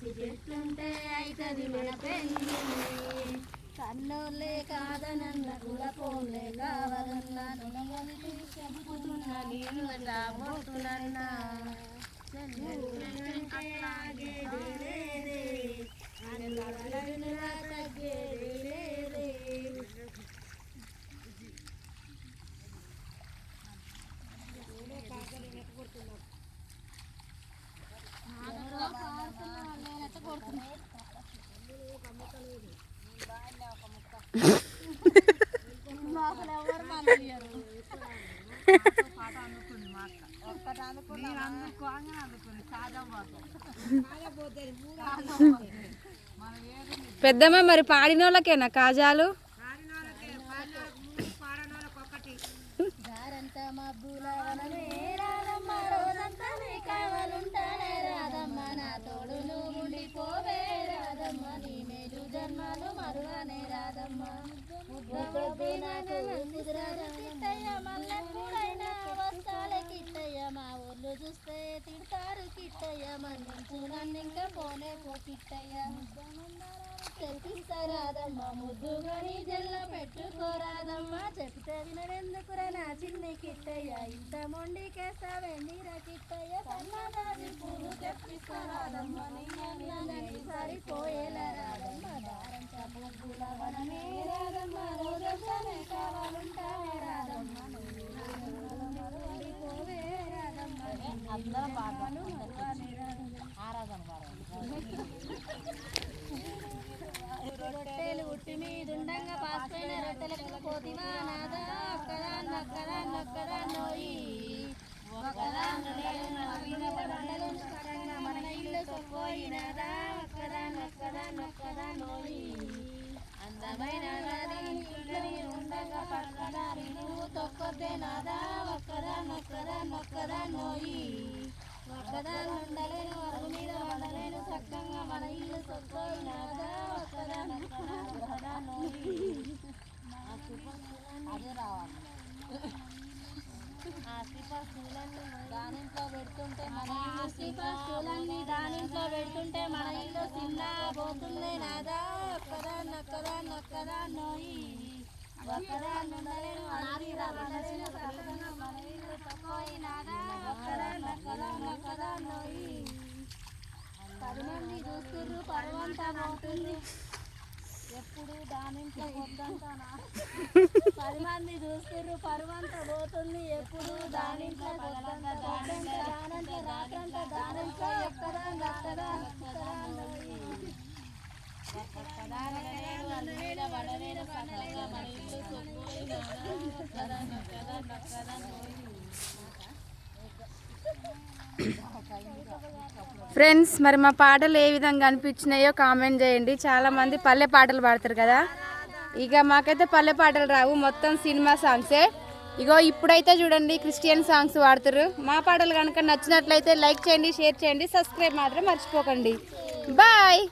రాసి చెట్లుంటే అవుతుంది మన పెళ్ళి కన్నోళ్ళే కాదనన్న కులపోలే కావాలన్నా. నొనగలిపి చెబుతున్న నీళ్ళు రాబోతున్నా పెద్దమ్మ మరి పాడిన వాళ్ళకేనా కాజాలు మబ్బుల వనమే రోజంతా నీ కావాలుంటానే. కిట్టయ్య ఇంకా పోనే పో కిట్టయ్య తెలిపిస్తారాదమ్మ ముద్దుగా నీ జల్ల పెట్టుకోరాదమ్మ చెప్తే వినడెందుకురా నా చిన్ని కిట్టయ్య ఇంత మొండికేస్తావేందిరా కిట్టయ్య సన్నదాది పూలు తెప్పిస్తారాదమ్మ నీ అన్నదానికి సరిపోయేలా రాదమ్మ దారం చప్పుల వనమే రాదమ్మ రాదమ్మ అందరం రొట్టెలు ఉట్టి మీదుండంగా పాసిపోయిన రొట్టెలకు పోతివా నాదా? ఒక్కదాన్ని ఒక్కదాన్ని ఒక్కదాన్ని నోయి ఒక్కదాన్ని మన ఇల్లు సొక్కోయినదా ఒక్కదాన్ని ఒక్కదాన్ని ఒక్కదాన్ని నోయి అందమైన అరుగు మీద చక్కగా మన ఇల్లు ఒక్కదాన్ని ఒక్కదాన్ని అదే రావాలి దానింట్లో పెడుతుంటే మన ఇల్లు దానింట్లో పెడుతుంటే మన ఇల్లు చిన్న పోతుంది నాదా ఒక్కదాన్ని ఒక్కదాన్ని ఒక్కదాన్ని నోయి ఒక్కదాన్ని ఉండలేను అడిగిరా ఉండలేను చక్కగా మన ఇల్లు తక్కువయి నాదా ఒక్కదాన్ని ఒక్కదాన్ని ఒక్కదాన్ని నోయి పది మంది చూస్తుర్రు పరువంతా పోతుంది ఎప్పుడు దానింట్లో వద్దంటానా పది మంది చూస్తుర్రు పరువంత పోతుంది. ఎప్పుడు దానింట్లో వద్దంట దానంట దానంట రాత్రంట దానంట ఎక్కదాన్ మన ఇల్లు సొక్కుపోయినా. ఒక్కదాన్ని, ఒక్కదాన్ని, ఒక్కదాన్నోయి. ఫ్రెండ్స్ మరి మా పాటలు ఏ విధంగా అనిపించినాయో కామెంట్ చేయండి. చాలా మంది పల్లె పాటలు పాడతారు కదా. ఇక మాకైతే పల్లె పాటలు రావు మొత్తం సినిమా సాంగ్సే ఇగో ఇప్పుడైతే చూడండి క్రిస్టియన్ సాంగ్స్ పాడతారు మా పాటలు కనుక నచ్చినట్లయితే లైక్ చేయండి షేర్ చేయండి సబ్స్క్రైబ్ మాత్రం మర్చిపోకండి. బాయ్